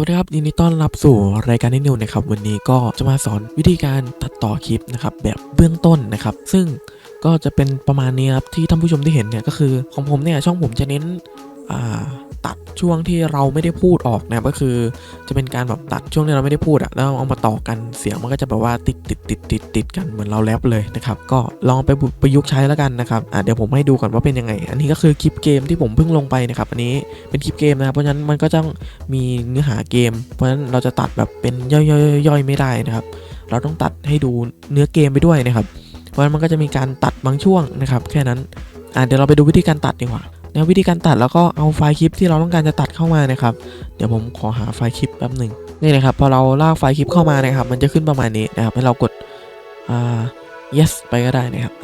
วัสดีครับยินดีต้อนรับสู่รายการนิวนะครับวันนี้ก็จะมาสอนวิธีการตัดต่อคลิปนะครับแบบเบื้องต้นนะครับ ซึ่งก็จะเป็นประมาณนี้ครับที่ท่านผู้ชมที่เห็นเนี่ยก็คือของผมเนี่ยช่องผมจะเน้น ตัดช่วงที่เราไม่ได้พูดออกนะก็คือ จะเป็นการแบบตัดช่วงที่เราไม่ได้พูดอะแล้วเอามาต่อกันเสียงมันก็จะแบบว่าติดติดติดติดติดกันเหมือนเราแรปเลยนะครับก็ลองไปประยุกต์ใช้แล้วกันนะครับเดี๋ยวผมให้ดูก่อนว่าเป็นยังไง อันนี้ก็คือคลิปเกมที่ผมเพิ่งลงไปนะครับอันนี้เป็นคลิปเกมนะครับเพราะฉะนั้นมันก็ต้องมีเนื้อหาเกม เพราะฉะนั้นเราจะตัดแบบเป็นย่อยๆๆๆไม่ได้นะครับ เราต้องตัดให้ดูเนื้อเกมไปด้วยนะครับ เพราะฉะนั้นมันก็จะมีการตัดบางช่วงนะครับ แค่นั้นเดี๋ยวเราไปดูวิธีการตัดดีกว่า นะวิธีการตัดแล้วก็เอาไฟล์คลิปที่เราต้องการจะตัดเข้ามานะครับ เดี๋ยวผมขอหาไฟล์คลิปแป๊บหนึ่งนี่นะครับพอเราลากไฟล์คลิปเข้ามานะครับ มันจะขึ้นประมาณนี้นะครับให้เรากดอ่า yes ไปก็ได้นะครับ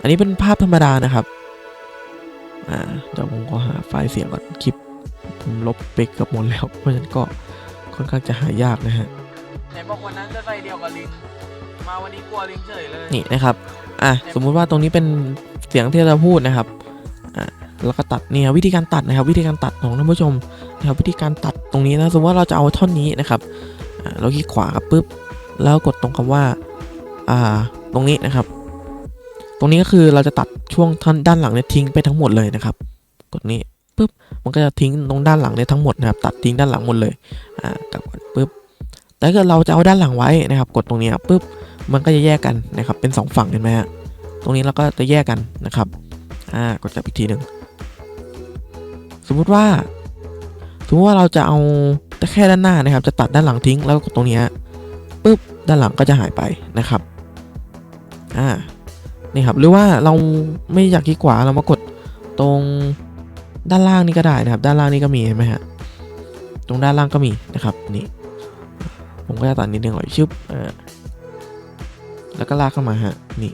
อันนี้เป็นภาพธรรมดานะครับอ่าเดี๋ยวผมขอหาไฟล์เสียงก่อนคลิป ผมลบไปเกือบหมดแล้วเพราะฉะนั้นก็ค่อนข้างจะหายากนะฮะไหนบอกวันนั้นจะใส่เดียวกับลิง มาวันนี้กลัวลิงเฉยเลยนี่นะครับ อะสมมุติว่าตรงนี้เป็นเสียงที่เราพูดนะครับ อะแล้วก็ตัดเนี่ยวิธีการตัดนะครับ วิธีการตัดของท่านผู้ชมนะครับวิธีการตัดตรงนี้นะสมมติว่าเราจะเอาท่อนนี้นะครับอ่าเราคลิกขวาครับปุ๊บแล้วกดตรงคำว่าอ่าตรงนี้นะครับ ตรงนี้ก็คือเราจะตัดช่วงท่อนด้านหลังเนี่ยทิ้งไปทั้งหมดเลยนะครับ กดนี้ปุ๊บมันก็จะทิ้งตรงด้านหลังเนี่ยทั้งหมดนะครับตัดทิ้งด้านหลังหมดเลยอ่ากลับก่อนปุ๊บแต่ถ้าเกิดเราจะเอาด้านหลังไว้นะครับ กดตรงนี้ครับปุ๊บ มันก็จะแยกกันนะครับ เป็นสองฝั่งเห็นไหมฮะ ตรงนี้เราก็จะแยกกันนะครับ อ่ากดจับอีกทีหนึ่ง สมมุติว่า สมมติว่าเราจะเอาแต่แค่ด้านหน้านะครับ จะตัดด้านหลังทิ้ง แล้วกดตรงนี้ปุ๊บ ด้านหลังก็จะหายไปนะครับ อ่า นี่ครับ หรือว่าเราไม่อยากที่ขวา เรามากดตรงด้านล่างนี่ก็ได้นะครับ ด้านล่างนี่ก็มีเห็นไหมฮะ ตรงด้านล่างก็มีนะครับ นี่ ผมก็จะตัดนิดนึงก่อนชึบอ่า แล้วก็ลากเข้ามาฮะ นี่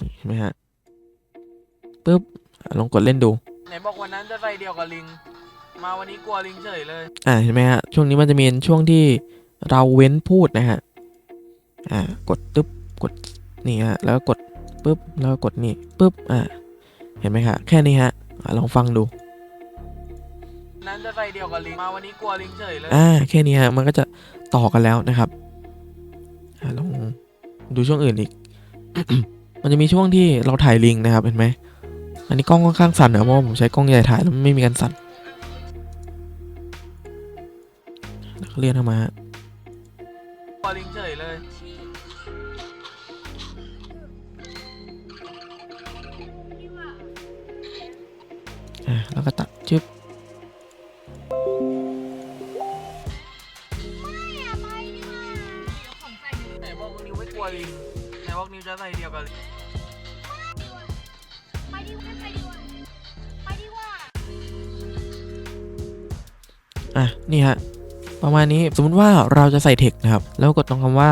นี่เห็นไหมฮะปุ๊บอะลองกดเล่นดูไหนบอกวันนั้นจะใส่เดียวกับลิง มาวันนี้กลัวลิงเฉยเลย อ่าเห็นไหมฮะ ช่วงนี้มันจะมีช่วงที่เราเว้นพูดนะฮะ อ่ากดตึ๊บกดนี่ฮะ แล้วก็กดปุ๊บแล้วก็กดนี่ปุ๊บอ่าเห็นไหมฮะแค่นี้ฮะอะลองฟังดูวันนั้นจะใส่เดียวกับลิงมาวันนี้กลัวลิงเฉยเลย อ่าแค่นี้ฮะมันก็จะ ต่อกันแล้วนะครับอ่าลองดูช่วงอื่นอีก มันจะมีช่วงที่เราถ่ายลิงนะครับเห็นไหม อันนี้กล้องค่อนข้างสั่นนะเพราะว่าผมใช้กล้องใหญ่ถ่ายแล้วมันไม่มีการสั่นแล้วก็เลื่อนเข้ามาฮะกลัวลิงเฉยเลยอ่าแล้วก็ตัดจึ๊บ ไม่กลัวอกนิวจะใส่เดียวกับลิงไปดีว่าไปดีว่าไปดีว่าอะนี่ฮะประมาณนี้สมมุติว่าเราจะใส่เทคนะครับ แล้วกดตรงคำว่า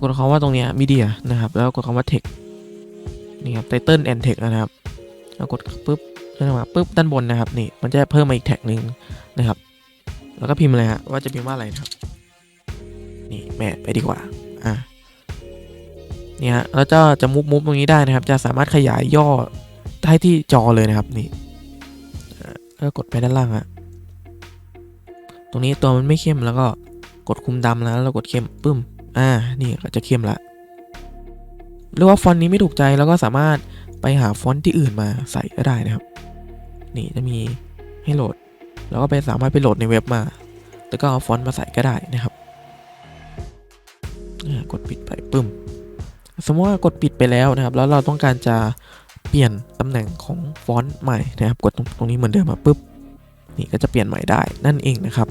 กดคำว่าตรงเนี้ยมีเดียนะครับ แล้วกดคำว่าเทคนี่ครับไตเติลแอนเทคนะครับแล้วกดปุ๊บเลื่อนมาปุ๊บด้านบนนะครับนี่มันจะเพิ่มมาอีกแท็กหนึ่งนะครับ แล้วก็พิมพ์เลยฮะว่าจะพิมพ์ว่าอะไรครับ นี่แม่ไปดีกว่า อะ นี่ฮะแล้วจะจะมุบมุบตรงนี้ได้นะครับ จะสามารถขยายย่อได้ที่จอเลยนะครับนี่แล้วก็กดไปด้านล่างฮะตรงนี้ตัวมันไม่เข้มแล้วก็กดคุมดำแล้วแล้วกดเข้มปึ้มอ่านี่ก็จะเข้มละหรือว่าฟอนต์นี้ไม่ถูกใจแล้วก็สามารถไปหาฟอนต์ที่อื่นมาใส่ก็ได้นะครับ นี่จะมีให้โหลด แล้วก็ไปสามารถไปโหลดในเว็บมา แล้วก็เอาฟอนต์มาใส่ก็ได้นะครับกดปิดไปปึ้ม สมมติว่ากดปิดไปแล้วนะครับ แล้วเราต้องการจะเปลี่ยนตำแหน่งของฟอนต์ใหม่นะครับ กดตรงตรงนี้เหมือนเดิมมาปุ๊บนี่ก็จะเปลี่ยนใหม่ได้นั่นเองนะครับ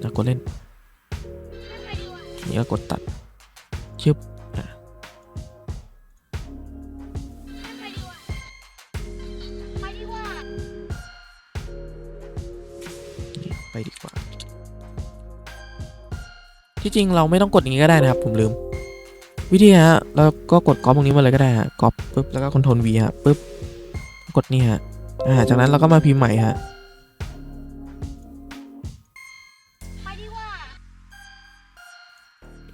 แล้วกดเล่นนี่ก็กดตัดชึบไปดีกว่า ที่จริงเราไม่ต้องกดอย่างนี้ก็ได้นะครับ ผมลืม วิธีฮะเราก็กดก๊อปตรงนี้มาเลยก็ได้ฮะก๊อปปุ๊บแล้วก็คอนโทรล V ฮะปุ๊บกดนี่ฮะอ่าจากนั้นเราก็มาพิมพ์ใหม่ฮะ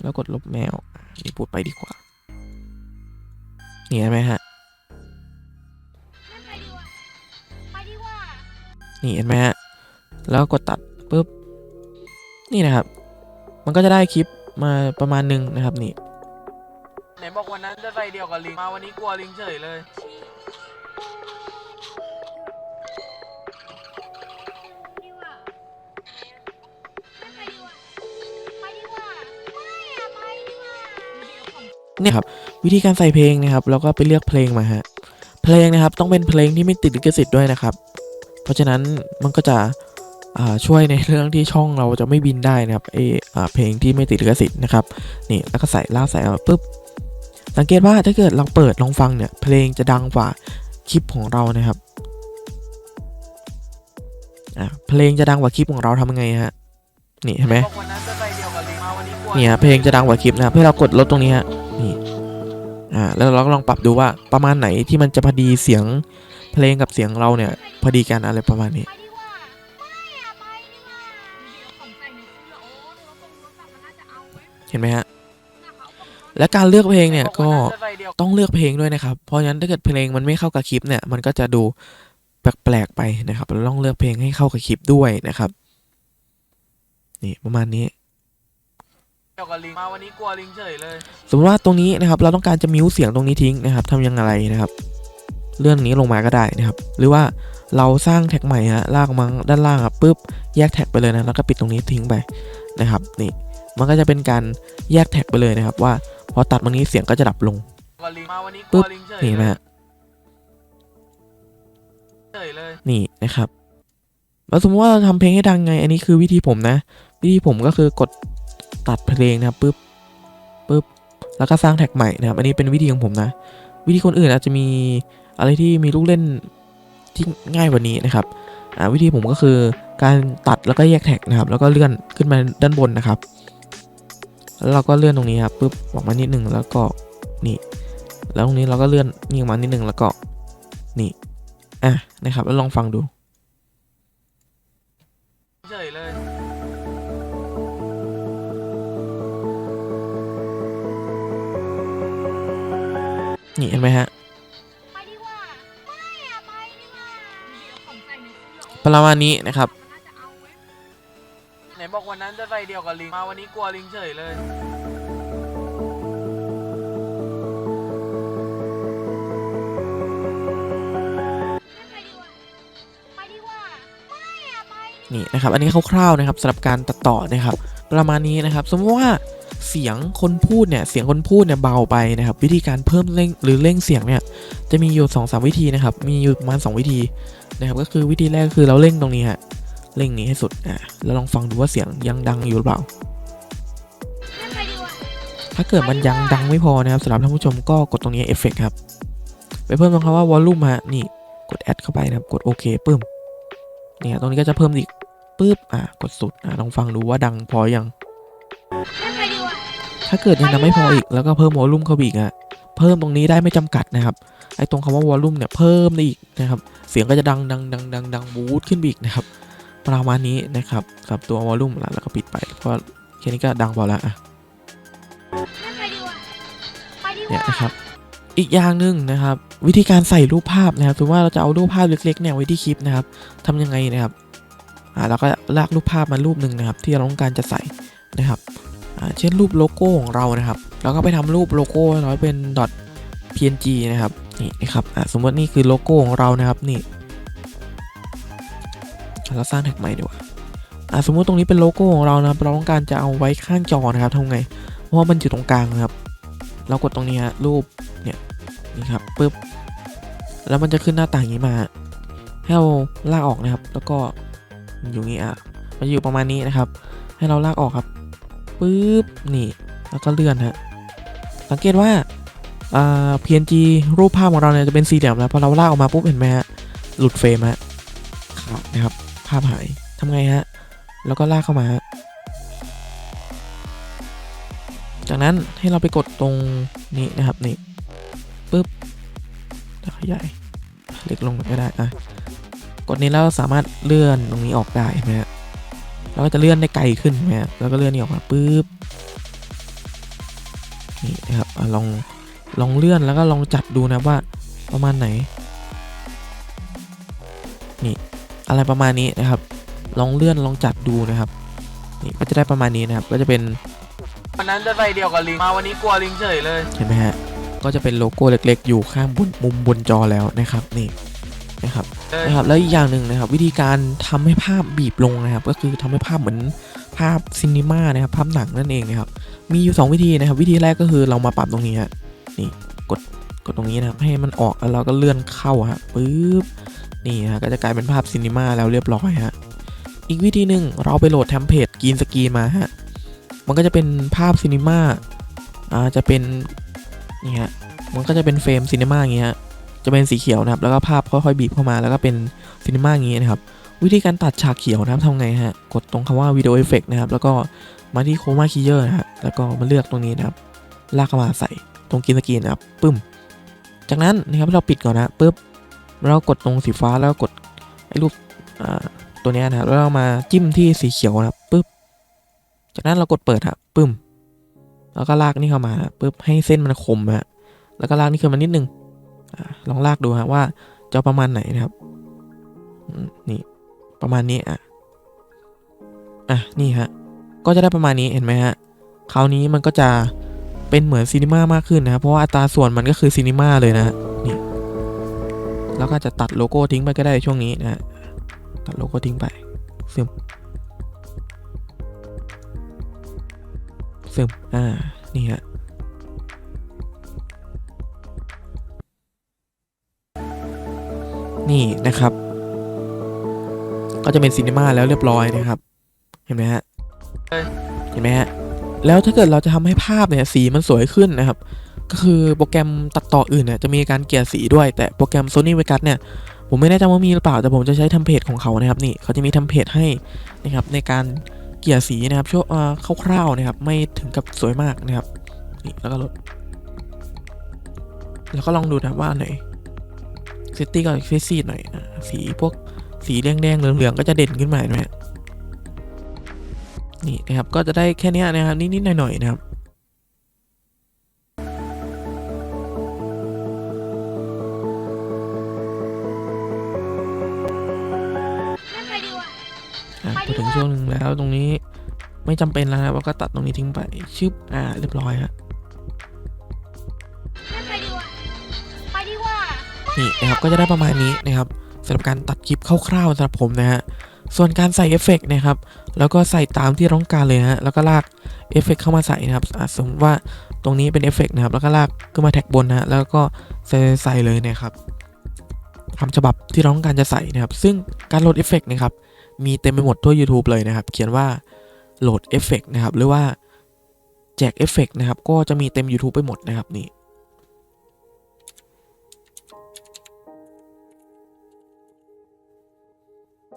แล้วกดลบแมวนี่พูดไปดีกว่านี่เห็นไหมฮะนี่เห็นไหมฮะ แล้วกดตัดปุ๊บ นี่นะครับ มันก็จะได้คลิปมาประมาณหนึ่งนะครับนี่ นบอกวันนั้นจะใส่เดียวกับลิง มาวันนี้กลัวลิงเฉยเลย เนี่ยครับวิธีการใส่เพลงนะครับแล้วก็ไปเลือกเพลงมาฮะเพลงนะครับต้องเป็นเพลงที่ไม่ติดลิขสิทธิ์ด้วยนะครับ เพราะฉะนั้นมันก็จะช่วยในเรื่องที่ช่องเราจะไม่บินได้นะครับเออเพลงที่ไม่ติดลิขสิทธิ์นะครับนี่แล้วก็ใส่ลากใส่เอาปุ๊บ สังเกตว่าถ้าเกิดเราเปิดลองฟังเนี่ย เพลงจะดังกว่าคลิปของเรานะครับเพลงจะดังกว่าคลิปของเราทำยังไงฮะนี่เห็นไหมเนี่ยเพลงจะดังกว่าคลิปนะครับให้เรากดลดตรงนี้ฮะนี่อ่าแล้วเราก็ลองปรับดูว่าประมาณไหนที่มันจะพอดีเสียงเพลงกับเสียงเราเนี่ยพอดีกันอะไรประมาณนี้เห็นไหมฮะ และการเลือกเพลงเนี่ยบอกก็วันนั้นจะใส่เดียวต้องเลือกเพลงด้วยนะครับ เพราะฉะนั้นถ้าเกิดเพลงมันไม่เข้ากับคลิปเนี่ยมันก็จะดูแปลกๆไปนะครับเราต้องเลือกเพลงให้เข้ากับคลิปด้วยนะครับ นี่ประมาณนี้เดียวกับลิงมาวันนี้กลัวลิงเฉยเลย สมมติว่าตรงนี้นะครับ เราต้องการจะมิวเสียงตรงนี้ทิ้งนะครับทำยังไงนะครับ เลื่อนนี้ลงมาก็ได้นะครับ หรือว่าเราสร้างแท็กใหม่ฮะลากมาด้านล่างครับปุ๊บแยกแท็กไปเลยนะแล้วก็ปิดตรงนี้ทิ้งไปนะครับ นี่มันก็จะเป็นการแยกแท็กไปเลยนะครับว่า พอตัดตรงนี้เสียงก็จะดับลงกับลิงมาวันนี้กปึ๊ลัวบลิงเฉยนี่เลนะยฮะเฉยเลยนี่นะครับแล้วสมมติว่าเราทำเพลงให้ดังไง อันนี้คือวิธีผมนะ วิธีผมก็คือกดตัดเพลงนะครับปุ๊บปุ๊บแล้วก็สร้างแท็กใหม่นะครับ อันนี้เป็นวิธีของผมนะ วิธีคนอื่นอาจจะมีอะไรที่มีลูกเล่นที่ง่ายกว่านี้นะครับอ่าวิธีผมก็คือการตัดแล้วก็แยกแท็กนะครับ แล้วก็เลื่อนขึ้นมาด้านบนนะครับแล้ว เราก็เลื่อนตรงนี้ครับปุ๊บออกมานิดหนึ่งแล้วก็นี่ แล้วตรงนี้เราก็เลื่อนนี่ออกมานิดหนึ่งแล้วก็นี่อะนะครับแล้วลองฟังดูเฉยเลยนี่เห็นไหมฮะไปดีกว่าไม่อะไปดีกว่าของใส่ในเสื้อโอ้ประมาณนี้นะครับ บอกวันจะใส่เดียวกับลิง มาวันนี้กลัวลิงเฉยเลยไปดีกว่าไปดีกว่าไม่อะไปนี่นะครับ อันนี้คร่าวๆนะครับสำหรับการตัดต่อนะครับ ประมาณนี้นะครับ สมมติว่าเสียงคนพูดเนี่ยเสียงคนพูดเนี่ยเบาไปนะครับ วิธีการเพิ่มเร่งหรือเร่งเสียงเนี่ยจะมีอยู่2อสวิธีนะครับ มีอยู่ประมาณ 2 วิธีนะครับ ก็คือวิธีแรกคือเราเร่งตรงนี้ฮะ เร่งนี้ให้สุดอะแล้วลองฟังดูว่าเสียงยังดังอยู่หรือเปล่า ถ้าเกิดมันยังดังไม่พอนะครับสำหรับท่านผู้ชมก็กดตรงนี้เอฟเฟกครับ ไปเพิ่มตรงคำว่าวอลลุ่มฮะนี่กดแอดเข้าไปนะครับ กดโอเคปึ้มเนี่ยตรงนี้ก็จะเพิ่มอีกปึ๊บอะกดสุดอะลองฟังดูว่าดังพอยัง ถ้าเกิดยังดังไม่พออีกแล้วก็เพิ่มวอลลุ่มเข้าไปอีกอะเพิ่มตรงนี้ได้ไม่จำกัดนะครับ ไอ้ตรงคำว่าวอลลุ่มเนี่ยเพิ่มได้อีกนะครับ เสียงก็จะดังดังดังดังดังบูทขึ้นไปอีกนะครับ ประมาณนี้นะครับสำหรับตัววอลลุ่มแล้วก็ปิดไปเพราะแค่นี้ก็ดังพอแล้วอะไปดีกว่าไปดีกเนี่ยว่านะครับอีกอย่างหนึ่งนะครับ วิธีการใส่รูปภาพนะครับสมมติว่าเราจะเอารูปภาพเล็กๆเนี่ยไว้ที่คลิปนะครับทำยังไงนะครับอ่าเราก็ลากรูปภาพมารูปหนึ่งนะครับ ที่เราต้องการจะใส่นะครับอ่าเช่นรูปโลโก้ของเรานะครับเราก็ไปทำรูปโลโก้เราเป็น .png นะครับนี่นะครับอ่าสมมตินี่คือโลโก้ของเรานะครับนี่ เราสร้างแท็กใหม่ดีกว่าอ่าสมมติตรงนี้เป็นโลโก้ของเรานะครับ เราต้องการจะเอาไว้ข้างจอนะครับทำไง เพราะว่ามันอยู่ตรงกลางนะครับ เรากดตรงนี้ฮะรูปเนี่ยนี่ครับปึ๊บแล้วมันจะขึ้นหน้าต่างอย่างนี้มาให้เราลากออกนะครับ แล้วก็อยู่นี้อะมันอยู่ประมาณนี้นะครับ ให้เราลากออกครับปึ๊บนี่ แล้วก็เลื่อนฮะสังเกตว่าอ่า PNG รูปภาพของเราเนี่ยจะเป็นสี่เหลี่ยมแล้วพอเราลากออกมาปุ๊บเห็นไหมฮะหลุดเฟรมฮะขาดนะครับ ภาพหายทำไงฮะ แล้วก็ลากเข้ามาจากนั้นให้เราไปกดตรงนี้นะครับนี่ปึ๊บแล้วขยายเล็กลงก็ได้อะกดนี้แล้วสามารถเลื่อนตรงนี้ออกได้ไหมฮะเราก็จะเลื่อนได้ไกลขึ้นไหมฮะแล้วก็เลื่อนนี่ออกมาปึ๊บนี่นะครับอลองลองเลื่อนแล้วก็ลองจัดดูนะว่าประมาณไหน อะไรประมาณนี้นะครับ ลองเลื่อนลองจัดดูนะครับ นี่ก็จะได้ประมาณนี้นะครับ ก็จะเป็นวันนั้นจะใส่เดียวกับลิงมาวันนี้กลัวลิงเฉยเลยเห็นไหมฮะก็จะเป็นโลโก้เล็ก ๆ อยู่ข้างบนมุมบนจอแล้วนะครับนี่นะครับเลยนะครับแล้วอีกอย่างหนึ่งนะครับ วิธีการทำให้ภาพบีบลงนะครับ ก็คือทำให้ภาพเหมือนภาพซินิมานะครับภาพหนังนั่นเองนะครับ มีอยู่ 2 วิธีนะครับ วิธีแรกก็คือเรามาปรับตรงนี้ฮะนี่กดกดตรงนี้นะครับให้มันออกแล้วเราก็เลื่อนเข้าฮะปึ๊บ นี่ฮะก็จะกลายเป็นภาพซินิมาแล้วเรียบร้อยฮะอีกวิธีหนึ่งเราไปโหลดเทมเพลตกรีนสกรีนมาฮะมันก็จะเป็นภาพซินิมาอ่าจะเป็นนี่ฮะมันก็จะเป็นเฟรมซินิมาอย่างเงี้ยฮะจะเป็นสีเขียวนะครับแล้วก็ภาพค่อยๆบีบเข้ามาแล้วก็เป็นซินิมาอย่างงี้นะครับวิธีการตัดฉากเขียวนะครับทำไงฮะกดตรงคำว่าวิดีโอเอฟเฟกนะครับแล้วก็มาที่โคมาคีเยอร์นะฮะแล้วก็มาเลือกตรงนี้นะครับลากเข้ามาใส่ตรงกรีนสกรีนนะครับปึ้ม จากนั้นนะครับเราปิดก่อนนะปึ๊บ เรากดตรงสีฟ้าแล้วกดไอ้รูปตัวนี้นะครับแล้วเรามาจิ้มที่สีเขียวนะครับปึ๊บจากนั้นเรากดเปิดครับปึ้มแล้วก็ลากนี่เข้ามาปึ๊บให้เส้นมันคมฮะแล้วก็ลากนี่ขึ้นมานิดนึงอลองลากดูฮะว่าจะประมาณไหนนะครับนี่ประมาณนี้อะอะนี่ฮะก็จะได้ประมาณนี้เห็นไหมฮะคราวนี้มันก็จะเป็นเหมือนซีนีมามากขึ้นนะครับเพราะว่าอัตราส่วนมันก็คือซีนีมาเลยนะนี่ แล้วก็จะตัดโลโก้ทิ้งไปก็ได้ช่วงนี้นะฮะตัดโลโก้ทิ้งไปซึมซึมอ่า นี่ฮะนี่นะครับ ก็จะเป็นซีนีมาแล้วเรียบร้อยนะครับ เห็นไหมฮะ เห็นไหมฮะ แล้วถ้าเกิดเราจะทำให้ภาพเนี่ยสีมันสวยขึ้นนะครับ ก็คือโปรแกรมตัดต่ออื่นเนี่ยจะมีการเกลี่ยสีด้วย แต่โปรแกรม Sony Vegas เนี่ยผมไม่แน่ใจว่ามีหรือเปล่าแต่ผมจะใช้เทมเพลตของเขานะครับนี่เขาจะมีเทมเพลตให้นะครับในการเกลี่ยสีนะครับช่วงคร่าวๆนะครับไม่ถึงกับสวยมากนะครับนี่แล้วก็ลดแล้วก็ลองดูนะว่าอันไหนเซตตี้กับเฟซซีหน่อยสีพวกสีแดงๆเหลืองๆก็จะเด่นขึ้นมาเห็นไหมนี่นะครับก็จะได้แค่นี้นะครับนิดๆหน่อยๆนะครับ ช่วงหนึ่งแล้วตรงนี้ไม่จำเป็นแล้วนะครับเราก็ตัดตรงนี้ทิ้งไปชึบอ่าเรียบร้อยฮะนั่นไปดีกว่าไปดีกว่านี่นะครับก็จะได้ประมาณนี้นะครับสำหรับการตัดคลิปคร่าวๆสำหรับผมนะฮะส่วนการใส่เอฟเฟกต์นะครับ แล้วก็ใส่ตามที่ต้องการเลยฮะ แล้วก็ลากเอฟเฟกต์เข้ามาใส่นะครับอะสมมติว่าตรงนี้เป็นเอฟเฟกต์นะครับ แล้วก็ลากขึ้นมาแท็กบนนะฮะแล้วก็ใส่ใส่เลยนะครับตามฉบับที่เราต้องการจะใส่นะครับ ซึ่งการโหลดเอฟเฟกต์นะครับ มีเต็มไปหมดทั่ว YouTube เลยนะครับ เขียนว่าโหลดเอฟเฟกต์นะครับ หรือว่าแจกเอฟเฟกต์นะครับ ก็จะมีเต็ม YouTube ไปหมดนะครับนี่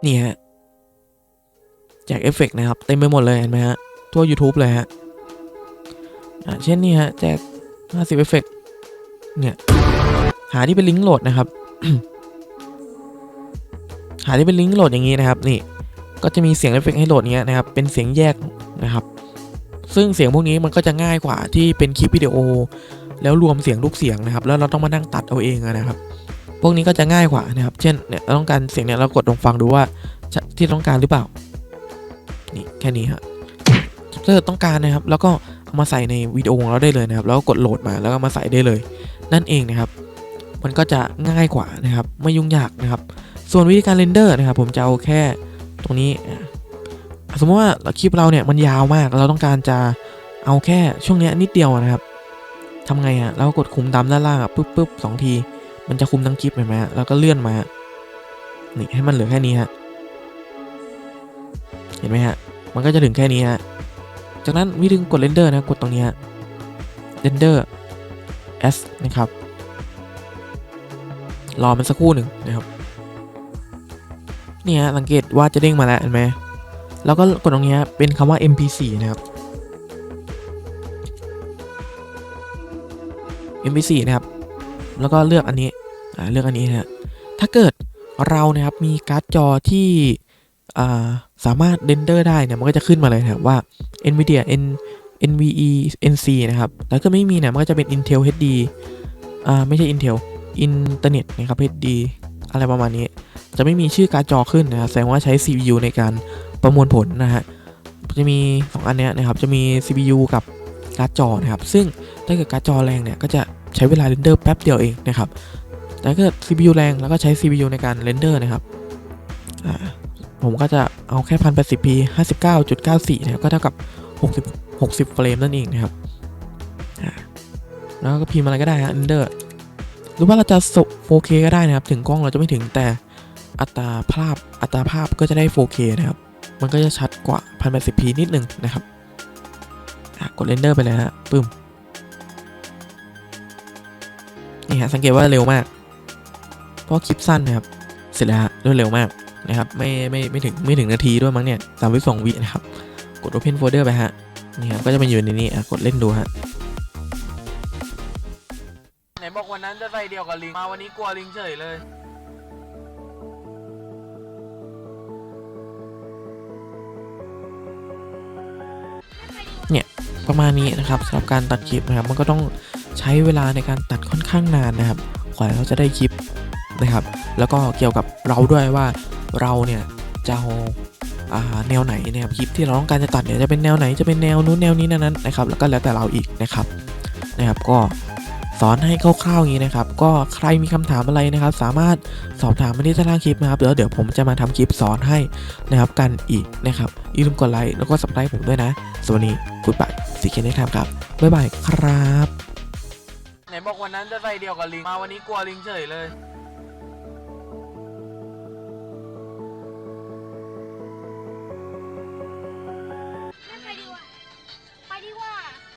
นี่ฮะแจกเอฟเฟกต์นะครับ เต็มไปหมดเลยเห็นไหมฮะ ทั่ว YouTube เลยฮะเช่นนี่ฮะ แจก 50เอฟเฟกต์เนี่ย หาที่เป็นลิงก์โหลดนะครับ หาที่เป็นลิงก์โหลดอย่างนี้นะครับนี่ก็จะมีเสียงเอฟเฟกให้โหลดเงี้ยนะครับเป็นเสียงแยกนะครับ ซึ่งเสียงพวกนี้มันก็จะง่ายกว่าที่เป็นคลิปวิดีโอ แล้วรวมเสียงลูกเสียงนะครับ แล้วเราต้องมานั่งตัดเอาเองนะครับ พวกนี้ก็จะง่ายกว่านะครับ เช่นเนี่ยเราต้องการเสียงเนี่ยเรากดลองฟังดูว่าที่ต้องการหรือเปล่านี่แค่นี้ฮะถ้าเกิดต้องการนะครับ แล้วก็เอามาใส่ในวิดีโอของเราได้เลยนะครับ แล้วก็กดโหลดมาแล้วก็มาใส่ได้เลย นั่นเองนะครับ มันก็จะง่ายกว่านะครับ ไม่ยุ่งยากนะครับ ส่วนวิธีการเรนเดอร์นะครับผมจะเอาแค่ตรงนี้ สมมติว่าคลิปเราเนี่ยมันยาวมากเราต้องการจะเอาแค่ช่วงเนี้ยนิดเดียวนะครับทำไงอะเราก็กดคุมดำด้านล่างอะปุ๊บปุ๊บสองที มันจะคุมทั้งคลิปเห็นไหมฮะแล้วก็เลื่อนมานี่ให้มันเหลือแค่นี้ฮะเห็นไหมฮะมันก็จะถึงแค่นี้ฮะจากนั้นวิธีกดเรนเดอร์นะกดตรงนี้ฮะเรนเดอร์ S นะครับรอมันสักครู่หนึ่งนะครับ นี่ฮะสังเกตว่าจะเด้งมาแล้วเห็นไหมแล้วก็กดตรงนี้เป็นคำว่า MP4 นะครับ MP4 นะครับ แล้วก็เลือกอันนี้เลือกอันนี้นะฮะถ้าเกิดเรานะครับมีการ์ดจอที่อ่สามารถเรนเดอร์ได้เนี่ยมันก็จะขึ้นมาเลยนะครับว่า NVIDIA N NVE NC นะครับ แล้วก็ไม่มีเนี่ยมันก็จะเป็น Intel HD อ่า ไม่ใช่ Intel Internet นะครับ HD อะไรประมาณนี้ จะไม่มีชื่อการ์ดจอขึ้นนะครับแสดงว่าใช้ CPU ในการประมวลผลนะฮะจะมี 2 อันเนี้ยนะครับจะมี CPU กับการ์ดจอนะครับซึ่งถ้าเกิดการ์ดจอแรงเนี่ยก็จะใช้เวลาเรนเดอร์แป๊บเดียวเองนะครับแต่ถ้าเกิด CPU แรงแล้วก็ใช้ CPU ในการเรนเดอร์นะครับผมก็จะเอาแค่ 1080p 59.94นะครับก็เท่ากับ 60 60 เฟรมนั่นเองนะครับแล้วก็พิมพ์อะไรก็ได้ฮะเรนเดอร์หรือว่าเราจะ 4K ก็ได้นะครับ ถึงกล้องเราจะไม่ถึงแต่ อัตราภาพอัตราภาพก็จะได้ 4K นะครับ มันก็จะชัดกว่า 1080p นิดนึงนะครับกดเรนเดอร์ไปเลยฮะปึ้มนี่ฮะสังเกตว่าเร็วมาก เพราะคลิปสั้นนะครับ เสร็จแล้วฮะรวดเร็วมากนะครับ ไม่ไม่ไม่ถึงไม่ถึงนาทีด้วยมั้งเนี่ยสามวิสองวินะครับ กด Open Folder ไปฮะนี่ครับก็จะมาอยู่ในนี้อะกดเล่นดูฮะไหนบอกวันนั้นจะใส่เดียวกับลิงมาวันนี้กลัวลิงเฉยเลย ประมาณนี้นะครับสำหรับการตัดคลิปนะครับมันก็ต้องใช้เวลาในการตัดค่อนข้างนานนะครับกว่าเราจะได้คลิปนะครับ แล้วก็เกี่ยวกับเราด้วยว่าเราเนี่ยจะเอาแนวไหนนะครับคลิปที่เราต้องการจะตัดเนี่ยจะเป็นแนวไหนจะเป็นแนวนู้นแนวนี้นั้นนะครับ แล้วก็แล้วแต่เราอีกนะครับนะครับก็สอนให้คร่าวๆอย่างนี้นะครับ ก็ใครมีคำถามอะไรนะครับ สามารถสอบถามมาที่ใต้ล่างคลิปนะครับเดี๋ยวเดี๋ยวผมจะมาทำคลิปสอนให้นะครับกันอีกนะครับอย่าลืมกดไลค์แล้วก็สับสไครต์ผมด้วยนะ สวัสดีกุ๊ดบายสีเคนได้ทำครับ บ๊ายบายครับ ไหนบอกวันนั้นจะใส่เดียวกับลิง มาวันนี้กลัวลิงเฉยเลย